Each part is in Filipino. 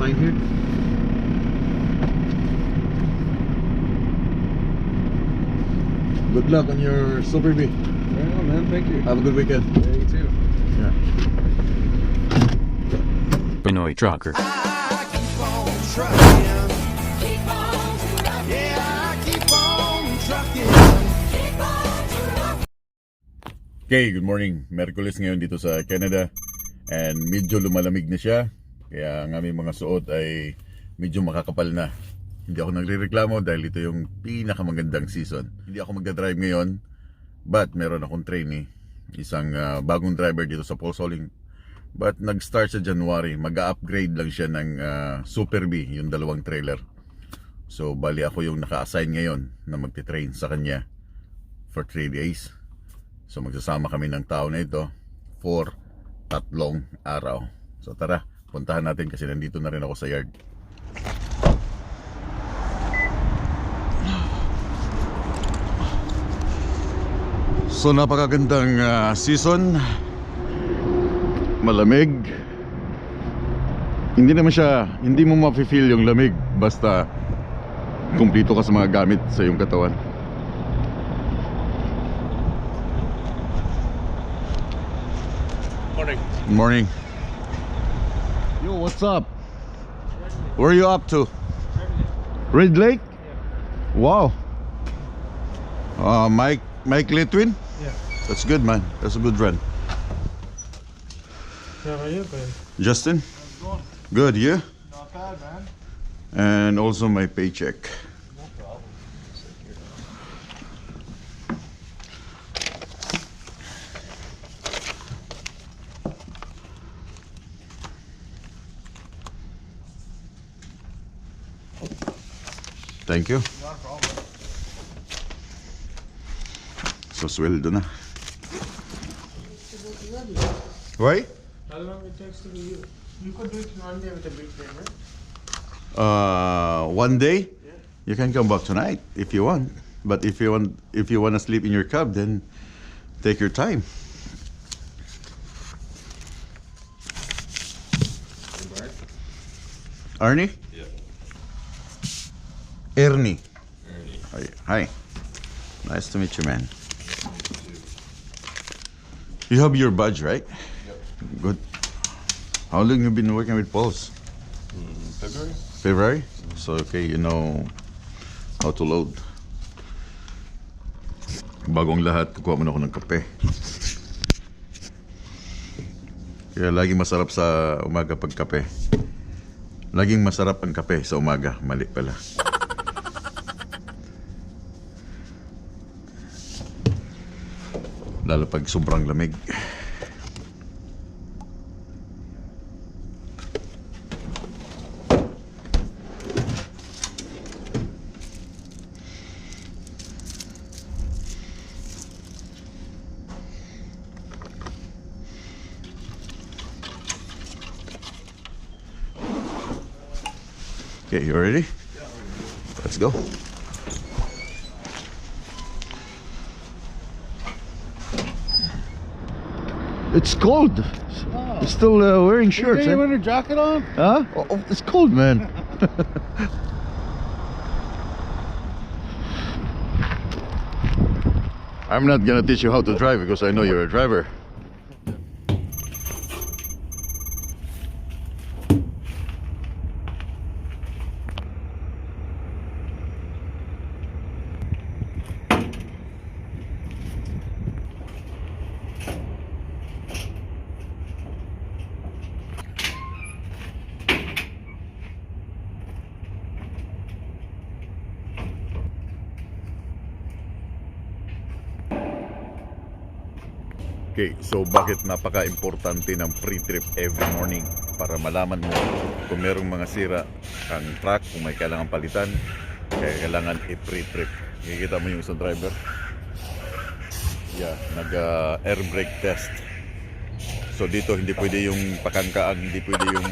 sign here. Good luck on your Super B. Right on, man. Thank you. Have a good weekend. Yeah, you too. Yeah. Pinoy Trucker. I keep on trucking. Keep on trucking. Yeah, I keep on trucking. Keep on trucking. Okay, good morning. Merkulis ngayon dito sa Canada. And medyo lumalamig na siya. Kaya ang aming mga suot ay medyo makakapal na. Hindi ako nagre-reklamo dahil ito yung pinakamagandang season. Hindi ako magdadrive ngayon. But meron akong trainee. Isang ah, bagong driver dito sa Paul Soling. But nag-start sa January. Mag-upgrade lang siya ng ah, Super B, yung dalawang trailer. So, bali ako yung naka-assign ngayon na magte-train sa kanya for 3 days. So magsasama kami ng tao na ito for tatlong araw. So tara, puntahan natin kasi nandito na rin ako sa yard. So napakagandang ah, season. Malamig. Hindi naman siya, hindi mo mafe-feel yung lamig basta kumpleto ka sa mga gamit sa iyong katawan. Morning. Morning. Yo, what's up? Where are you up to? Red Lake? Wow. Uh, Mike, Mike Litwin? Yeah. That's good, man. That's a good run. How are you, man? Justin? Good, you? Not bad, man. And also my paycheck. Thank you. Not a problem. So, sweldo na. Why? How long it takes to be you? You could do it in one day with a big payment. Uh, one day? Yeah. You can come back tonight if you want. But if you want, if you want to sleep in your cab, then take your time. Arnie? Ernie. Ernie. Hi. Hi. Nice to meet you, man. You have your badge, right? Yep. Good. How long you been working with Pulse? February? February? So, okay, you know how to load. Bagong lahat, kukuha mo na ako ng kape. Kaya laging masarap sa umaga pag kape. Laging masarap ang kape sa umaga. Mali pala. Lalo pag sobrang lamig. Okay, you ready? Let's go. It's cold. You're still uh, wearing shirts, You eh? a jacket on? Huh? Oh, oh, it's cold, man. I'm not gonna teach you how to drive because I know you're a driver. Okay, so bakit napaka-importante ng pre-trip every morning para malaman mo kung merong mga sira ang truck, kung may kailangan palitan, kaya kailangan i-pre-trip. Kikita mo yung isang driver. Yeah, nag-air brake test. So dito hindi pwede yung pakangkaan, hindi pwede yung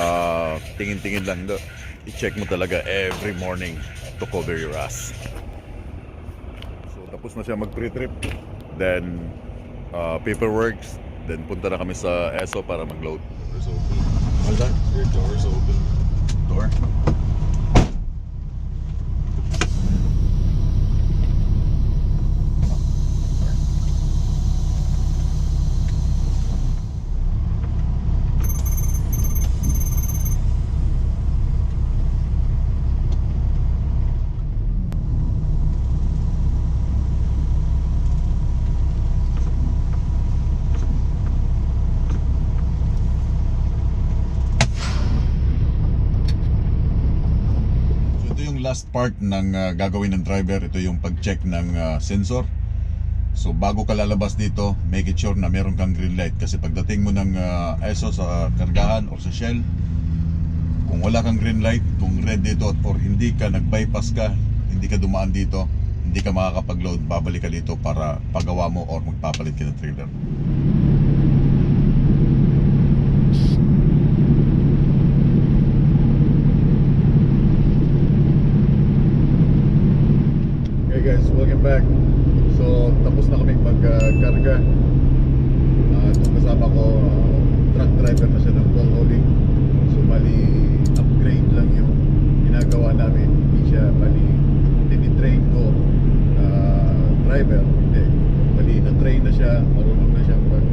ah, tingin-tingin lang. Do. I-check mo talaga every morning to cover your ass. So tapos na siya mag-pre-trip. Then uh, paperwork. Then punta na kami sa ESO para mag-load. So, What's that? Your door's open. Door. Last part ng ah, gagawin ng driver. Ito yung pag-check ng ah, sensor. So bago ka lalabas dito, make it sure na meron kang green light. Kasi pagdating mo ng ah, ESO sa kargahan or sa Shell, kung wala kang green light, kung red dito or hindi ka nag-bypass ka, hindi ka dumaan dito, hindi ka makakapag-load, babalik ka dito para pagawa mo or magpapalit ka ng trailer. Welcome back. So, tapos na kaming magkarga. Uh, itong kasama ko, uh, truck driver na siya ng ball hauling. So, bali, upgrade lang yung ginagawa namin. Hindi siya, bali, tinitrain ko na driver. Hindi. Bali, na-train na siya. Marunong na siya pag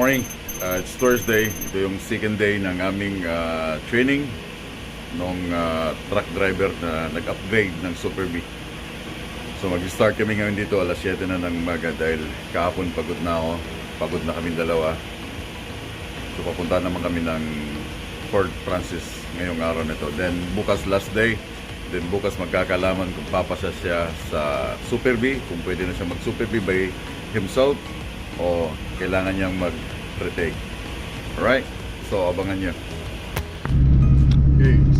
morning. Uh, it's Thursday. Ito yung second day ng aming uh, training nung uh, truck driver na nag-upgrade ng Super B. So mag-start kami ngayon dito alas 7 na ng maga dahil kahapon pagod na ako. Pagod na kami dalawa. So papunta naman kami ng Fort Francis ngayong araw nito. Then bukas last day. Then bukas magkakalaman kung papasa siya sa Super B, kung pwede na siya mag-Super B by himself o kailangan niyang mag-retake. Alright? So, abangan niyo. Okay.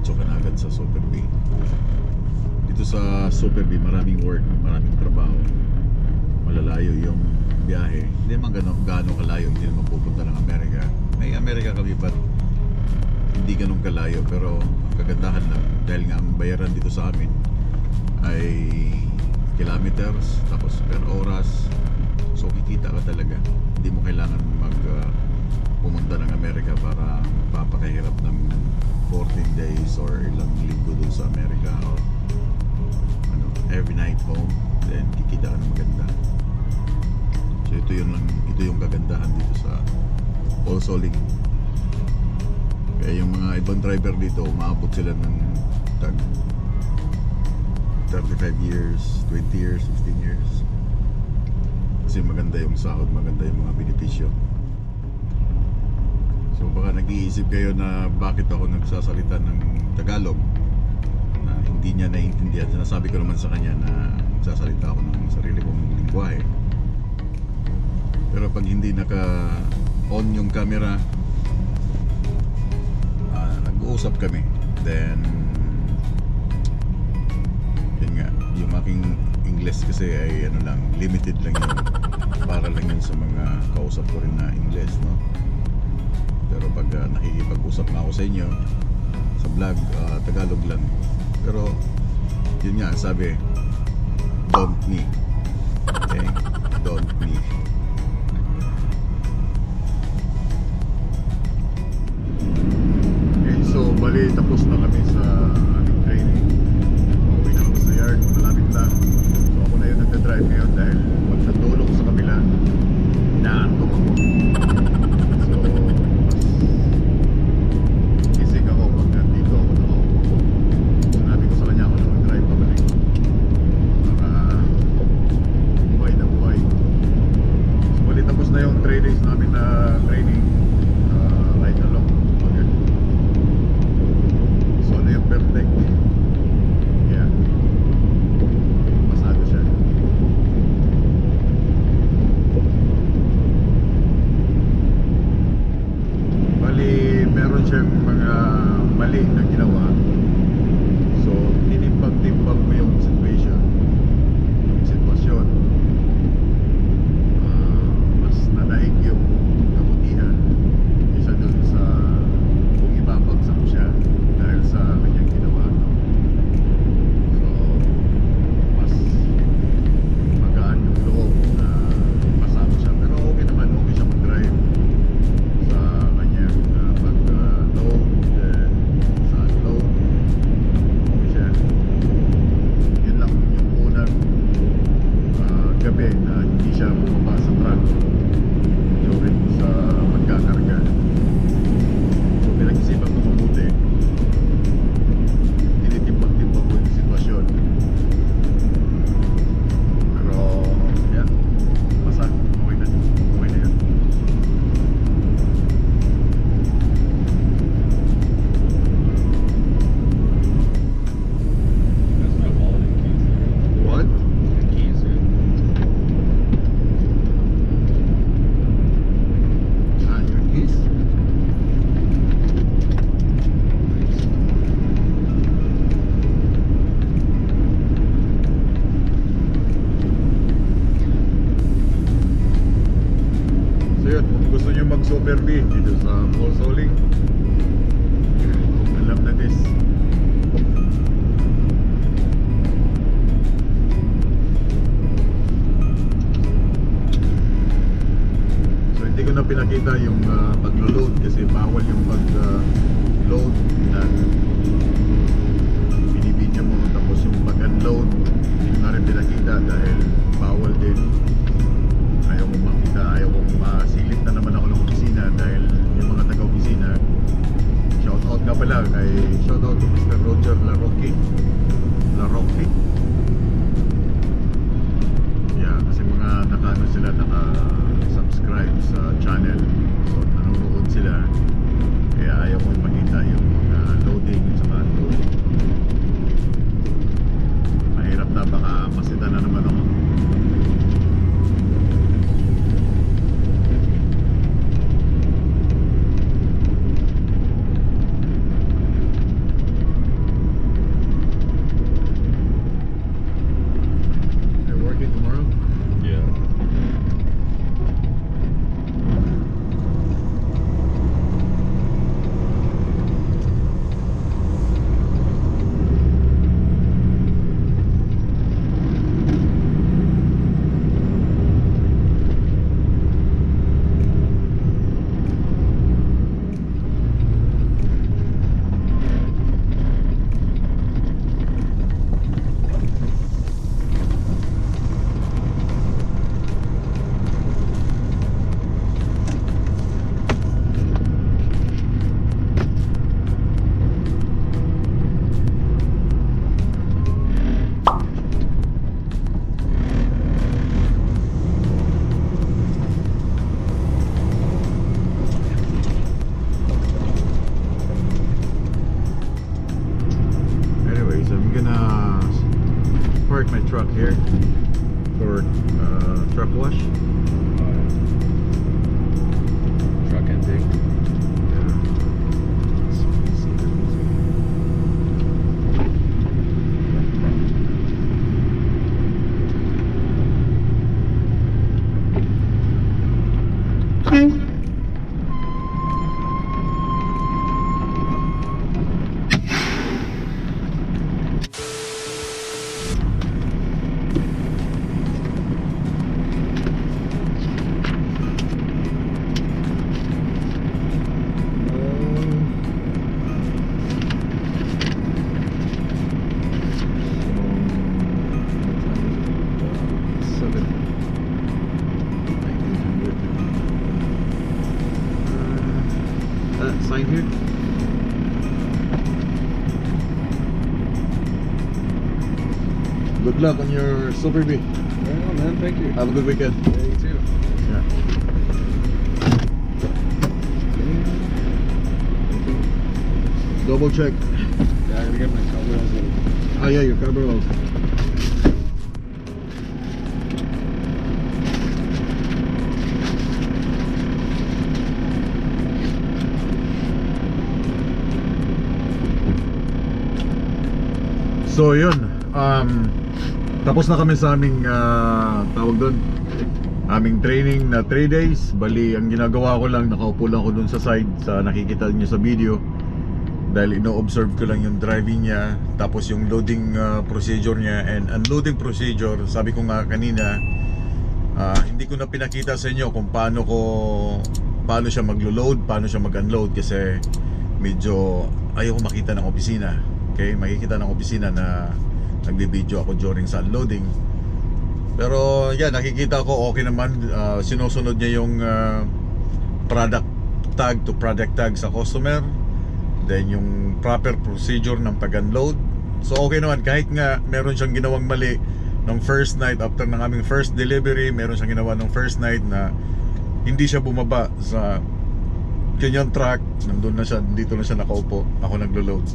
diretso ka na agad sa Super B. Dito sa Super B maraming work maraming trabaho. Malalayo yung biyahe. Hindi man gano, gaano kalayo hindi naman pupunta ng Amerika. May Amerika kami but hindi ganun kalayo. Pero ang kagandahan lang dahil nga ang bayaran dito sa amin ay kilometers tapos per oras. So kikita ka talaga. Hindi mo kailangan mag uh, pumunta ng Amerika para papakahirap ng 14 days or ilang linggo doon sa Amerika o ano, every night home then kikita ka ng maganda. So ito yung lang ito yung kagandahan dito sa Osoling kaya yung mga ibang driver dito umaabot sila ng tag 35 years 20 years 15 years. Kasi maganda yung sahod maganda yung mga benepisyo. So baka nag-iisip kayo na bakit ako nagsasalita ng Tagalog na hindi niya naiintindihan. Sinasabi ko naman sa kanya na nagsasalita ako ng sarili kong lingwahe. Pero pag hindi naka-on yung camera, ah, nag-uusap kami. Then, yun nga, yung aking English kasi ay ano lang, limited lang yun. Para lang yun sa mga kausap ko rin na English, no? Pero pag ah, nakikipag-usap na ako sa inyo, sa vlog, ah, Tagalog lang. Pero, yun nga, sabi, don't me. Okay? Don't me. Here Super B. Oh man, thank you. Have a good weekend. Yeah, you too. Yeah. Double check. Yeah, I gotta get my as well. Oh yeah, your also. So yun, um, tapos na kami sa aming ah, tawag doon, aming training na 3 days. Bali, ang ginagawa ko lang, nakaupo lang ako doon sa side sa nakikita niyo sa video. Dahil ino-observe ko lang yung driving niya tapos yung loading uh, procedure niya. And unloading procedure sabi ko nga kanina ah, hindi ko na pinakita sa inyo kung paano ko paano siya maglo-load paano siya mag-unload. Kasi medyo ayaw ko makita ng opisina. Okay? Makikita ng opisina na nagbi-video ako during sa unloading. Pero yan nakikita ko okay naman. Ah, sinusunod niya yung ah, product tag to product tag sa customer. Then yung proper procedure ng pag-unload. So okay naman. Kahit nga meron siyang ginawang mali nung first night after ng aming first delivery meron siyang ginawa nung first night na hindi siya bumaba sa kanyang truck. Nandun na siya dito na siya nakaupo. Ako naglo-load.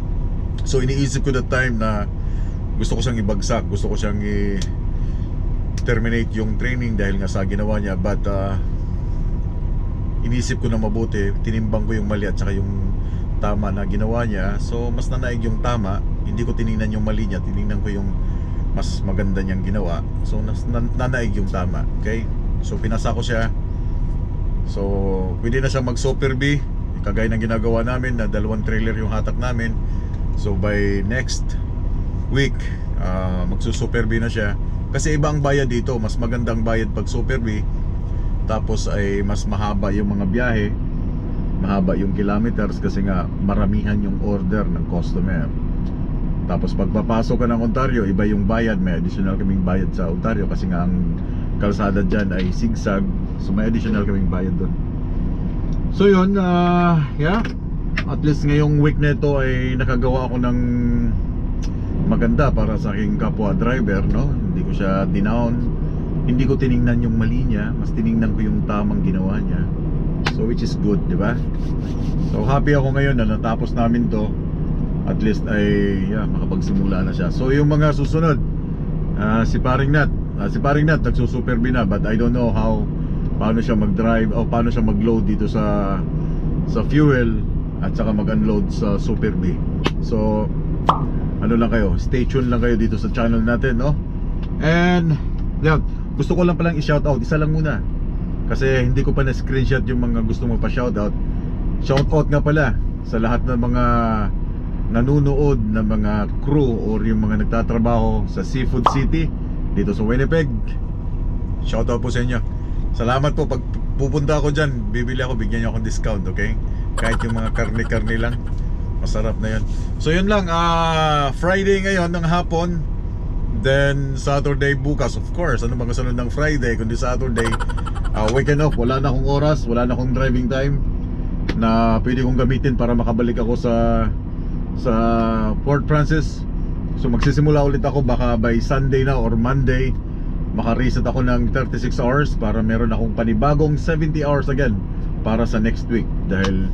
So iniisip ko that time na gusto ko siyang ibagsak. Gusto ko siyang i terminate yung training dahil nga sa ginawa niya. But uh, inisip ko na mabuti. Tinimbang ko yung mali at saka yung tama na ginawa niya. So mas nanaig yung tama. Hindi ko tiningnan yung mali niya. Tiningnan ko yung mas maganda niyang ginawa. So nas, nan, nanaig yung tama. Okay? So pinasa ko siya. So pwede na siya mag super B. Kagaya ng ginagawa namin na dalawang trailer yung hatak namin. So by next week uh, magsu super B na siya. Kasi iba ang bayad dito mas magandang bayad pag super tapos ay mas mahaba yung mga biyahe mahaba yung kilometers kasi nga maramihan yung order ng customer. Tapos pagpapasok ka ng Ontario iba yung bayad may additional kaming bayad sa Ontario kasi nga ang kalsada dyan ay zigzag so may additional kaming bayad doon so yun ah, yeah. At least ngayong week na ito ay nakagawa ako ng maganda para sa aking kapwa driver no? Hindi ko siya dinown hindi ko tiningnan yung mali niya mas tiningnan ko yung tamang ginawa niya. So which is good di ba? So happy ako ngayon na natapos namin to. At least ay yeah, makapagsimula na siya. So yung mga susunod ah, si Paring Nat. Ah, si Paring Nat nagsusuper B na but I don't know how paano siya mag-drive o paano siya mag-load dito sa sa fuel at saka mag-unload sa Super so ano lang kayo stay tuned lang kayo dito sa channel natin no? And yeah, gusto ko lang palang i-shoutout. Isa lang muna. Kasi hindi ko pa na-screenshot yung mga gusto mo pa shoutout nga pala sa lahat ng mga nanunood na mga crew or yung mga nagtatrabaho sa Seafood City dito sa Winnipeg. Shoutout po sa inyo. Salamat po. Pag pupunta ako dyan bibili ako bigyan niyo akong discount okay? Kahit yung mga karne-karne lang masarap na yun so yun lang ah Friday ngayon ng hapon. Then Saturday bukas of course. Ano bang kasunod ng Friday kundi Saturday ah, weekend off. Wala na akong oras wala na akong driving time na pwede kong gamitin para makabalik ako sa sa Port Francis. So magsisimula ulit ako baka by Sunday na or Monday maka-reset ako ng 36 hours para meron akong panibagong 70 hours again para sa next week. Dahil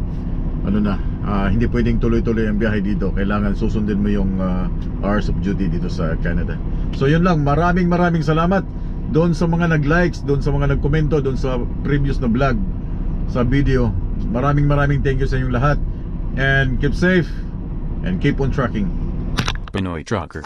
ano na ah, hindi pwedeng tuloy-tuloy ang biyahe dito. Kailangan susundin mo yung ah, hours of duty dito sa Canada. So yun lang, maraming maraming salamat doon sa mga nag-likes, doon sa mga nag-komento, doon sa previous na vlog, sa video. Maraming maraming thank you sa inyong lahat. And keep safe and keep on trucking. Pinoy Trucker.